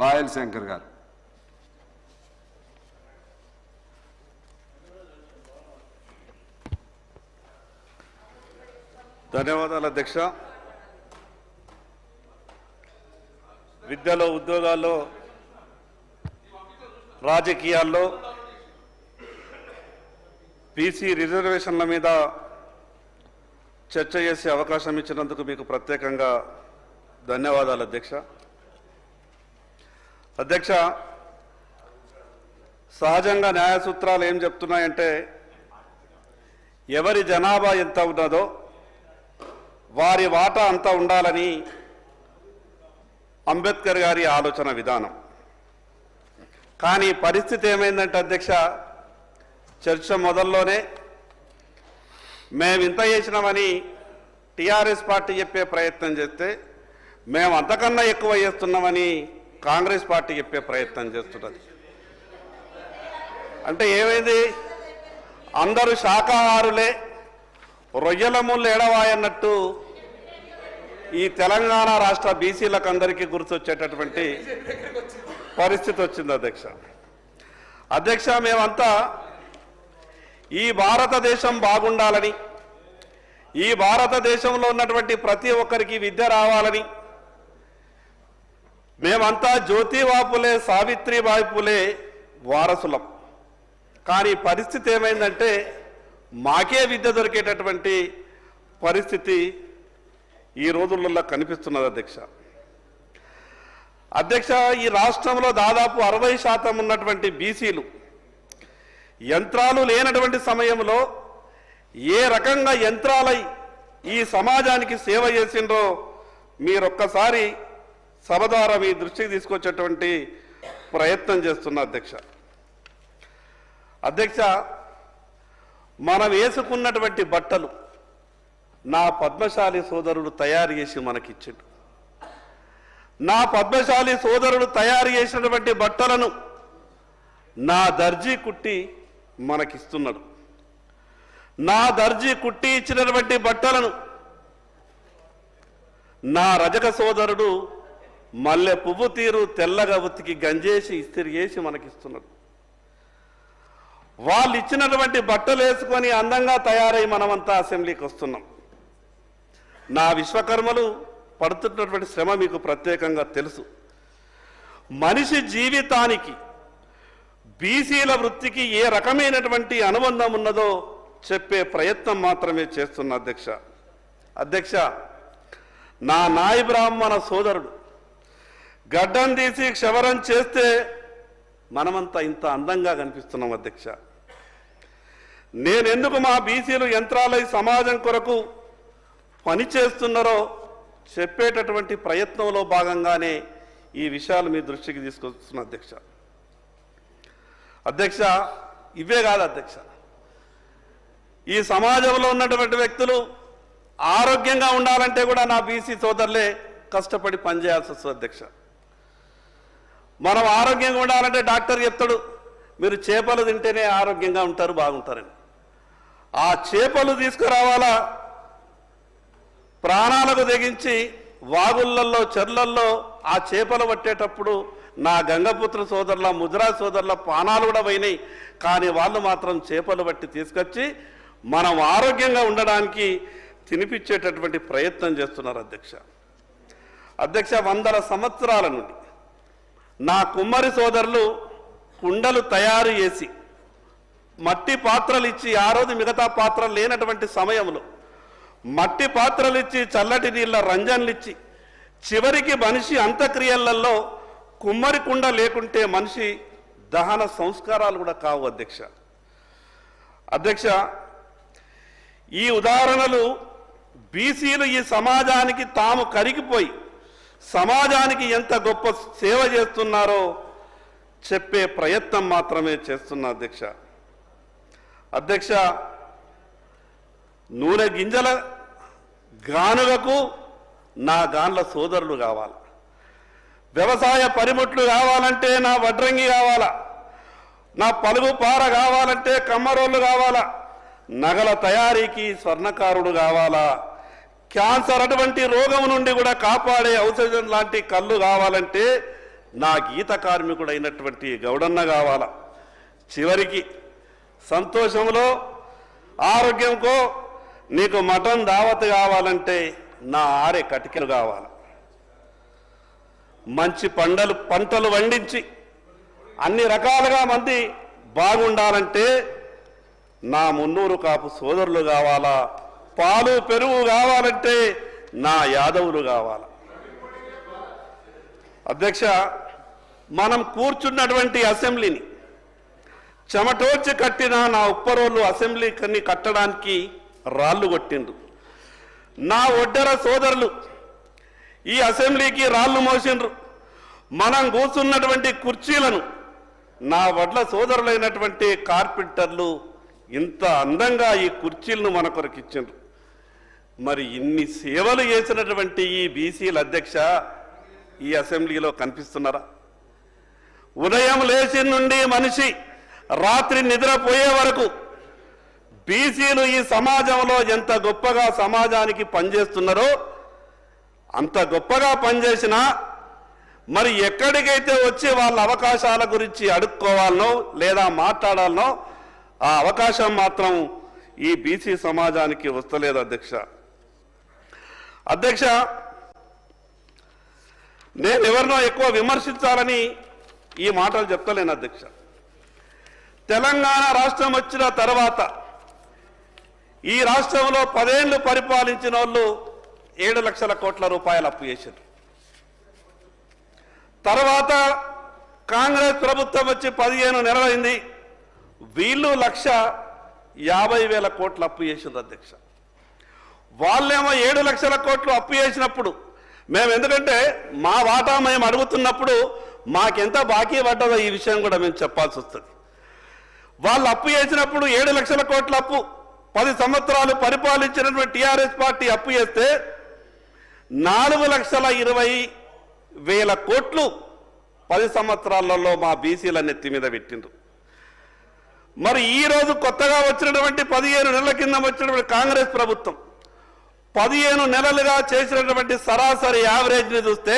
పాయల్ శంకర్ గారు. ధన్యవాదాలు అధ్యక్ష. విద్యలో ఉద్యోగాల్లో రాజకీయాల్లో బీసీ రిజర్వేషన్ల మీద చర్చ చేసే అవకాశం ఇచ్చినందుకు మీకు ప్రత్యేకంగా ధన్యవాదాలు అధ్యక్ష. అధ్యక్ష సహజంగా న్యాయ సూత్రాలు ఏం చెప్తున్నాయంటే ఎవరి జనాభా ఎంత ఉన్నదో వారి వాటా అంతా ఉండాలని అంబేద్కర్ గారి ఆలోచన విధానం. కానీ పరిస్థితి ఏమైందంటే అధ్యక్ష చర్చ మొదల్లోనే మేము ఇంత చేసినామని టీఆర్ఎస్ పార్టీ చెప్పే ప్రయత్నం చేస్తే మేము అంతకన్నా ఎక్కువ చేస్తున్నామని కాంగ్రెస్ పార్టీ చెప్పే ప్రయత్నం చేస్తున్నది. అంటే ఏమైంది? అందరూ శాఖాహారులే రొయ్యల ముళ్ళు ఎడవాయన్నట్టు ఈ తెలంగాణ రాష్ట్ర బీసీలకు అందరికీ గుర్తొచ్చేటటువంటి పరిస్థితి వచ్చింది అధ్యక్ష. అధ్యక్ష మేమంతా ఈ భారతదేశం బాగుండాలని ఈ భారతదేశంలో ఉన్నటువంటి ప్రతి ఒక్కరికి విద్య రావాలని మేమంతా జ్యోతిబాపులే సావిత్రిబాయి పులే వారసులం. కానీ పరిస్థితి ఏమైందంటే మాకే విద్య దొరికేటటువంటి పరిస్థితి ఈ రోజులలో కనిపిస్తున్నది అధ్యక్ష. అధ్యక్ష ఈ రాష్ట్రంలో దాదాపు అరవై శాతం ఉన్నటువంటి బీసీలు యంత్రాలు లేనటువంటి సమయంలో ఏ రకంగా యంత్రాలై ఈ సమాజానికి సేవ చేసిండ్రో మీరొక్కసారి సభ ద్వారా మీ దృష్టికి తీసుకొచ్చేటువంటి ప్రయత్నం చేస్తున్న అధ్యక్ష. అధ్యక్ష మనం వేసుకున్నటువంటి బట్టలు నా పద్మశాలి సోదరుడు తయారు చేసి మనకిచ్చాడు. నా పద్మశాలి సోదరుడు తయారు చేసినటువంటి బట్టలను నా దర్జీ కుట్టి మనకిస్తున్నాడు. నా దర్జీ కుట్టి ఇచ్చినటువంటి బట్టలను నా రజక సోదరుడు మల్లె పువ్వు తీరు తెల్లగా ఉతికి గంజేసి ఇస్తిరి చేసి మనకిస్తున్నాడు వాళ్ళు ఇచ్చినటువంటి బట్టలు వేసుకొని అందంగా తయారై మనమంతా అసెంబ్లీకి వస్తున్నాం. నా విశ్వకర్మలు పడుతున్నటువంటి శ్రమ మీకు ప్రత్యేకంగా తెలుసు. మనిషి జీవితానికి బీసీల వృత్తికి ఏ రకమైనటువంటి అనుబంధం ఉన్నదో చెప్పే ప్రయత్నం మాత్రమే చేస్తున్న అధ్యక్ష. అధ్యక్ష నా నాయి బ్రాహ్మణ సోదరుడు గడ్డం తీసి క్షవరం చేస్తే మనమంతా ఇంత అందంగా కనిపిస్తున్నాం అధ్యక్ష. నేనెందుకు మా బీసీలు యంత్రాలై సమాజం కొరకు పని చేస్తున్నారో చెప్పేటటువంటి ప్రయత్నంలో భాగంగానే ఈ విషయాలు మీ దృష్టికి తీసుకొస్తున్న అధ్యక్ష. అధ్యక్ష ఇవే కాదు అధ్యక్ష. ఈ సమాజంలో ఉన్నటువంటి వ్యక్తులు ఆరోగ్యంగా ఉండాలంటే కూడా నా బీసీ సోదరులే కష్టపడి పనిచేయాల్సి వస్తుంది అధ్యక్ష. మనం ఆరోగ్యంగా ఉండాలంటే డాక్టర్ చెప్తాడు మీరు చేపలు తింటేనే ఆరోగ్యంగా ఉంటారు బాగుంటారని. ఆ చేపలు తీసుకురావాలా? ప్రాణాలకు తెగించి వాగుళ్ళల్లో చెర్లల్లో ఆ చేపలు పట్టేటప్పుడు నా గంగపుత్ర సోదరుల ముద్రా సోదరుల ప్రాణాలు కూడా పోయినాయి. కానీ వాళ్ళు మాత్రం చేపలు పట్టి తీసుకొచ్చి మనం ఆరోగ్యంగా ఉండడానికి తినిపించేటటువంటి ప్రయత్నం చేస్తున్నారు అధ్యక్ష. అధ్యక్ష వందల సంవత్సరాల నుండి నా కుమ్మరి సోదరులు కుండలు తయారు చేసి మట్టి పాత్రలు ఇచ్చి ఆ రోజు మిగతా పాత్రలు లేనటువంటి సమయంలో మట్టి పాత్రలు ఇచ్చి చల్లటి నీళ్ళ రంజన్లు ఇచ్చి చివరికి మనిషి అంత్యక్రియలలో కుమ్మరి కుండ లేకుంటే మనిషి దహన సంస్కారాలు కూడా కావు అధ్యక్ష. అధ్యక్ష ఈ ఉదాహరణలు బీసీలు ఈ సమాజానికి తాము కరిగిపోయి సమాజానికి ఎంత గొప్ప సేవ చేస్తున్నారో చెప్పే ప్రయత్నం మాత్రమే చేస్తున్న అధ్యక్ష. అధ్యక్ష నూనె గింజల గానుగకు నా గాన్ల సోదరులు కావాలి. వ్యవసాయ పనిముట్లు కావాలంటే నా వడ్రంగి కావాలా. నా పలుగు పార కావాలంటే కమ్మరోళ్ళు కావాలా. నగల తయారీకి స్వర్ణకారుడు కావాలా. క్యాన్సర్ అటువంటి రోగం నుండి కూడా కాపాడే ఔషధం లాంటి కళ్ళు కావాలంటే నా గీత కార్మికుడు అయినటువంటి గౌడన్న కావాల. చివరికి సంతోషంలో ఆరోగ్యంకో నీకు మటన్ దావత్ కావాలంటే నా ఆరే కటికలు కావాలి. మంచి పంటలు పంటలు వండించి అన్ని రకాలుగా మంది బాగుండాలంటే నా మున్నూరు కాపు సోదరులు కావాలా? పాలు పెరుగు కావాలంటే నా యాదవులు కావాలి. అధ్యక్ష మనం కూర్చున్నటువంటి అసెంబ్లీని చెమటోర్చి కట్టిన నా ఉప్పరోళ్ళు అసెంబ్లీని కట్టడానికి రాళ్ళు కొట్టిండ్రు. నా ఒడ్డర సోదరులు ఈ అసెంబ్లీకి రాళ్ళు మోసిండ్రు. మనం కూర్చున్నటువంటి కుర్చీలను నా వడ్ల సోదరులైనటువంటి కార్పెంటర్లు ఇంత అందంగా ఈ కుర్చీలను మన కొరకు ఇచ్చిండ్రు. మరి ఇన్ని సేవలు చేసినటువంటి ఈ బీసీల అధ్యక్ష ఈ అసెంబ్లీలో కనిపిస్తున్నారా? ఉదయం లేచి నుండి మనిషి రాత్రి నిద్రపోయే వరకు బీసీలు ఈ సమాజంలో ఎంత గొప్పగా సమాజానికి పనిచేస్తున్నారో అంత గొప్పగా పనిచేసినా మరి ఎక్కడికైతే వచ్చి వాళ్ళ అవకాశాల గురించి అడుక్కోవాలనో లేదా మాట్లాడాలనో ఆ అవకాశం మాత్రం ఈ బీసీ సమాజానికి వస్తలేదు అధ్యక్ష. అధ్యక్ష నేను ఎవరినో ఎక్కువ విమర్శించాలని ఈ మాటలు చెప్తలేను అధ్యక్ష. తెలంగాణ రాష్ట్రం వచ్చిన తర్వాత ఈ రాష్ట్రంలో పదేళ్ళు పరిపాలించిన వాళ్ళు ఏడు లక్షల కోట్ల రూపాయలు అప్పు చేశారు. తర్వాత కాంగ్రెస్ ప్రభుత్వం వచ్చి పదిహేను నెలలైంది. వీళ్ళు లక్ష యాభై వేల కోట్లు అప్పు చేసింది అధ్యక్ష. వాళ్ళేమో ఏడు లక్షల కోట్లు అప్పు చేసినప్పుడు మేము ఎందుకంటే మా వాటా మేము అడుగుతున్నప్పుడు మాకెంత బాకీ పడ్డదో ఈ విషయం కూడా మేము చెప్పాల్సి వస్తుంది. వాళ్ళు అప్పు చేసినప్పుడు ఏడు లక్షల కోట్ల అప్పు పది సంవత్సరాలు పరిపాలించినటువంటి టీఆర్ఎస్ పార్టీ అప్పు చేస్తే నాలుగు లక్షల ఇరవై వేల కోట్లు పది సంవత్సరాలలో మా బీసీల నెత్తి మీద పెట్టిండ్రు. మరి ఈరోజు కొత్తగా వచ్చినటువంటి పదిహేను నెలల కింద వచ్చినటువంటి కాంగ్రెస్ ప్రభుత్వం పదిహేను నెలలుగా చేసినటువంటి సరాసరి యావరేజ్ని చూస్తే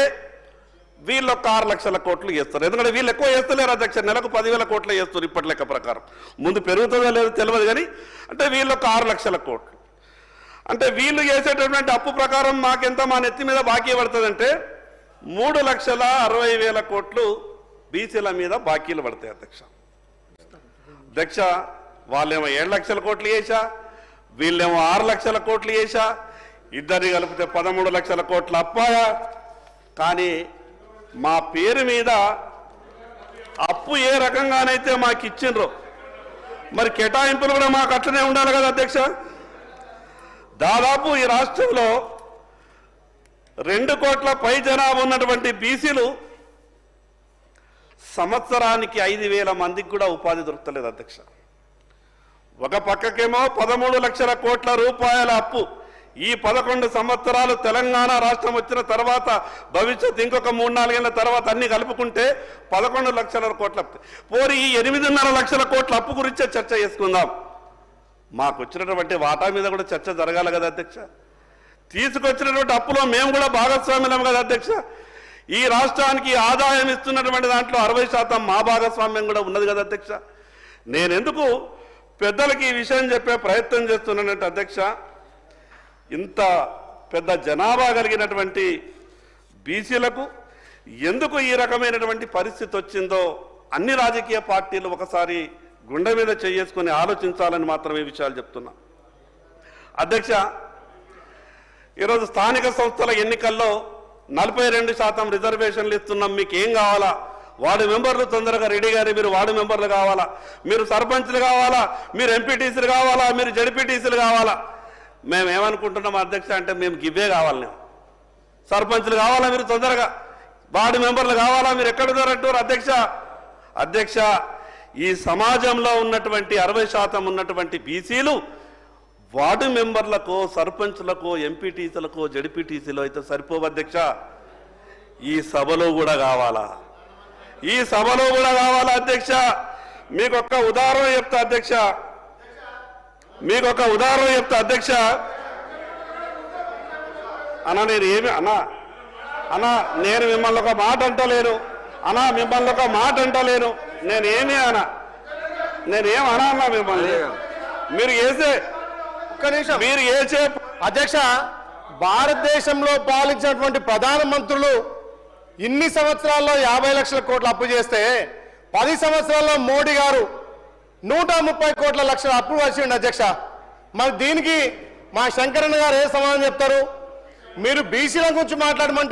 వీళ్ళు ఒక ఆరు లక్షల కోట్లు చేస్తారు. ఎందుకంటే వీళ్ళు ఎక్కువ చేస్తలేరు అధ్యక్ష. నెలకు పదివేల కోట్లు చేస్తారు ఇప్పటి లెక్క ప్రకారం. ముందు పెరుగుతుందో లేదో తెలియదు కానీ అంటే వీళ్ళు ఒక ఆరు లక్షల కోట్లు. అంటే వీళ్ళు చేసేటటువంటి అప్పు ప్రకారం మాకెంత మా నెత్తి మీద బాకీ పడుతుందంటే మూడు లక్షల అరవై వేల కోట్లు బీసీల మీద బాకీలు పడతాయి అధ్యక్ష. అధ్యక్ష వాళ్ళేమో ఏడు లక్షల కోట్లు వేసా వీళ్ళేమో ఆరు లక్షల కోట్లు వేసా ఇద్దరిని కలిపితే పదమూడు లక్షల కోట్లు అప్పాయా. కానీ మా పేరు మీద అప్పు ఏ రకంగానైతే మాకు ఇచ్చిండ్రో మరి కేటాయింపులు కూడా మాకు అట్లనే ఉండాలి కదా అధ్యక్ష? దాదాపు ఈ రాష్ట్రంలో రెండు కోట్ల పై జనాభా ఉన్నటువంటి బీసీలు సంవత్సరానికి ఐదు వేల మందికి కూడా ఉపాధి దొరకలేదు అధ్యక్ష. ఒక పక్కకేమో పదమూడు లక్షల కోట్ల రూపాయల అప్పు. ఈ పదకొండు సంవత్సరాలు తెలంగాణ రాష్ట్రం వచ్చిన తర్వాత భవిష్యత్ ఇంకొక మూడు నాలుగేళ్ళ తర్వాత అన్ని కలుపుకుంటే పదకొండు లక్షల కోట్ల అప్పు. పోరి ఈ ఎనిమిదిన్నర లక్షల కోట్ల అప్పు గురించే చర్చ చేసుకుందాం. మాకు వచ్చినటువంటి వాటా మీద కూడా చర్చ జరగాలి కదా అధ్యక్ష. తీసుకొచ్చినటువంటి అప్పులో మేము కూడా భాగస్వామ్యం కదా అధ్యక్ష. ఈ రాష్ట్రానికి ఆదాయం ఇస్తున్నటువంటి దాంట్లో అరవై శాతం మా భాగస్వామ్యం కూడా ఉన్నది కదా అధ్యక్ష. నేనెందుకు పెద్దలకి ఈ విషయం చెప్పే ప్రయత్నం చేస్తున్నానంటే అధ్యక్ష? ఇంత పెద్ద జనాభా కలిగినటువంటి బీసీలకు ఎందుకు ఈ రకమైనటువంటి పరిస్థితి వచ్చిందో అన్ని రాజకీయ పార్టీలు ఒకసారి గుండె మీద చేసుకుని ఆలోచించాలని మాత్రమే విషయాలు చెప్తున్నా. అధ్యక్ష ఈరోజు స్థానిక సంస్థల ఎన్నికల్లో నలభై రెండు శాతం రిజర్వేషన్లు ఇస్తున్నాం మీకు ఏం కావాలా? వార్డు మెంబర్లు తొందరగా రెడీ గారి మీరు వార్డు మెంబర్లు కావాలా? మీరు సర్పంచ్లు కావాలా? మీరు ఎంపీటీసీలు కావాలా? మీరు జడ్పీటీసీలు కావాలా? మేము ఏమనుకుంటున్నాం అధ్యక్ష అంటే మేము గివ్వే కావాలి మేము. సర్పంచ్లు కావాలా మీరు తొందరగా? వార్డు మెంబర్లు కావాలా? మీరు ఎక్కడ దొరకట్టారు అధ్యక్ష? అధ్యక్ష ఈ సమాజంలో ఉన్నటువంటి అరవై శాతం ఉన్నటువంటి బీసీలు వార్డు మెంబర్లకు సర్పంచ్లకు ఎంపీటీసీలకు జడ్పీటీసీలు అయితే సరిపోవు అధ్యక్ష. ఈ సభలో కూడా కావాలా? ఈ సభలో కూడా కావాలా అధ్యక్ష? మీకు ఒక్క ఉదాహరణ చెప్తా అధ్యక్ష. మీకు ఒక ఉదాహరణ చెప్తా అధ్యక్ష. అన్న నేను ఏమి అన్నా అన్నా నేను మిమ్మల్ని ఒక మాట అంటలేను. అన్నా మిమ్మల్ని ఒక మాట అంటలేను. నేనేమి అనా నేనేం అనా అన్నా మిమ్మల్ని మీరు వేసే ఒక్క నిమిషం. మీరు వేసే అధ్యక్ష భారతదేశంలో పాలించినటువంటి ప్రధానమంత్రులు ఇన్ని సంవత్సరాల్లో యాభై లక్షల కోట్ల అప్పు చేస్తే పది సంవత్సరాల్లో మోడీ గారు నూట ముప్పై కోట్ల లక్షల అప్పు వచ్చిండు అధ్యక్ష. మరి దీనికి మా శంకరన్న గారు ఏ సమాధానం చెప్తారు? మీరు బీసీల గురించి మాట్లాడమంటే